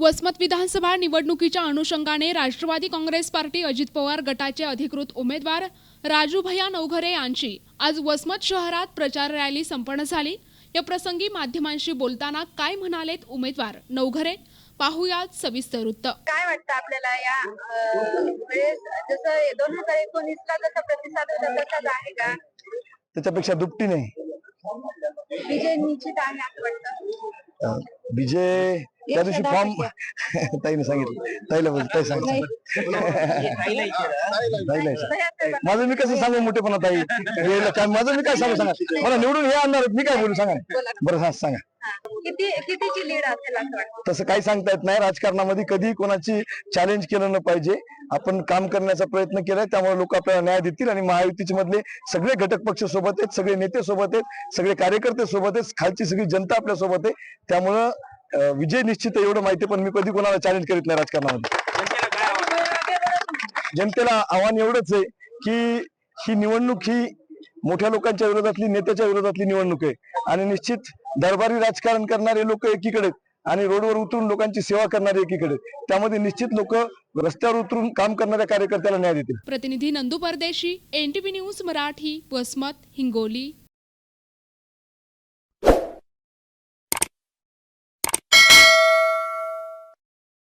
वसमत विधानसभा निवडणुकीच्या अनुषंगाने राष्ट्रवादी काँग्रेस पार्टी अजित पवार गटाचे अधिकृत उमेदवार राजू भैया नवघरे यांची आज वसमत शहरात प्रचार रॅली संपन्न झाली. या प्रसंगी माध्यमांशी बोलताना काय म्हणालेत उमेदवार नवघरे? पाहुयात सविस्तर वृत्त. काय वाटतं आपल्याला या वेळेस जसं दोन हजार एकोणीस ला जसा प्रतिसाद होता तसाच आहे का? त्याच्यापेक्षा दुपटी नाही विजय निश्चित आहे असं वाटतं. विजय त्या दिवशी फॉर्म ताईने सांगितलं. ताईला बोल ताई सांग. ताईला. माझं मी कसं सांगू मोठेपणा ताई? काय माझं मी काय सांगू सांगा? मला निवडून हे आणणार मी काय बोलू सांगा? बरं सांगा. किती कितीची लीड असेल असं वाटतं? तसं काही सांगता येत नाही. राजकारणामध्ये कधी कोणाची चॅलेंज केलं न पाहिजे. आपण काम करण्याचा प्रयत्न केलाय त्यामुळे लोक आपल्याला न्याय देतील आणि महायुतीचे मधले सगळे घटक पक्ष सोबत आहेत सगळे नेते सोबत आहेत सगळे कार्यकर्ते सोबत आहेत खालची सगळी जनता आपल्यासोबत आहे. त्यामुळं विजय निश्चित आहे एवढं माहिती आहे, पण मी कधी कोणाला चॅलेंज करीत नाही राजकारणामध्ये. जनतेला आव्हान एवढंच आहे की ही निवडणूक ही मोठ्या लोकांच्या विरोधातली नेत्याच्या विरोधातली निवडणूक आहे. आणि निश्चित दरबारी राजकारण करणारे लोक एकीकडे आणि रोडवर उतरून लोकांची सेवा करणारे एकीकडे त्यामध्ये निश्चित लोक रस्त्यावर उतरून काम करणाऱ्या कार्यकर्त्याला न्याय देतील. प्रतिनिधी नंदू परदेशी एनटीपी न्यूज मराठी वसमत हिंगोली.